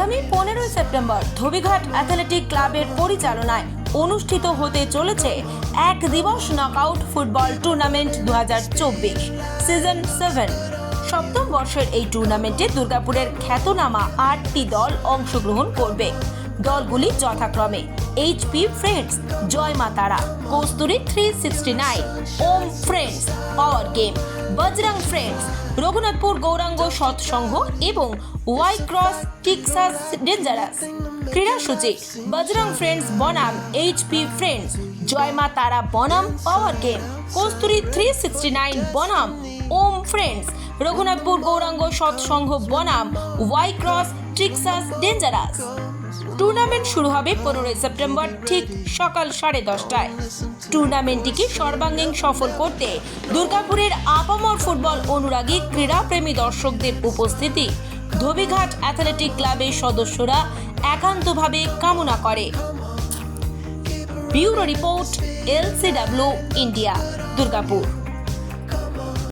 আগামী পনেরোই September Dhobighat athletic ক্লাবের পরিচালনায় অনুষ্ঠিত হতে চলেছে এক দিবস নকআউট ফুটবল টুর্নামেন্ট দু হাজার চব্বিশ সিজন সেভেন সপ্তম বর্ষের এই টুর্নামেন্টে দুর্গাপুরের খ্যাতনামা আটটি দল অংশগ্রহণ করবে। দলগুলি যথাক্রমে। এইচপি ফ্রেন্ডস জয় মা Tara, Kasturi three sixty nine Om friends power game Bajrang friends Raghunathpur Gauranga Satsangha এবং ওয়াই ক্রস টিক্সাস ডেঞ্জারাস ক্রীড়াসূচি বজরং ফ্রেন্ডস বনাম এইচপি ফ্রেন্ডস জয় তারা, বনাম power game Kasturi three sixty nine বনাম, ওম ফ্রেন্ডস রঘুনাথপুর গৌরাঙ্গ সৎসংঘ বনাম Y cross tricksters dangerous tournament শুরু হবে পনেরোই সেপ্টেম্বর, ঠিক সকাল সাড়ে দশটায়। টুর্নামেন্টটিকে সর্বাঙ্গীন সফল করতে দুর্গাপুরের আপামর ফুটবল অনুরাগী ক্রীড়াপ্রেমী দর্শকদের উপস্থিতি। ধোবিঘাট অ্যাথলেটিক ক্লাবের সদস্যরা একান্তভাবে কামনা করে। Bureau report, LCW, India, Durgapur.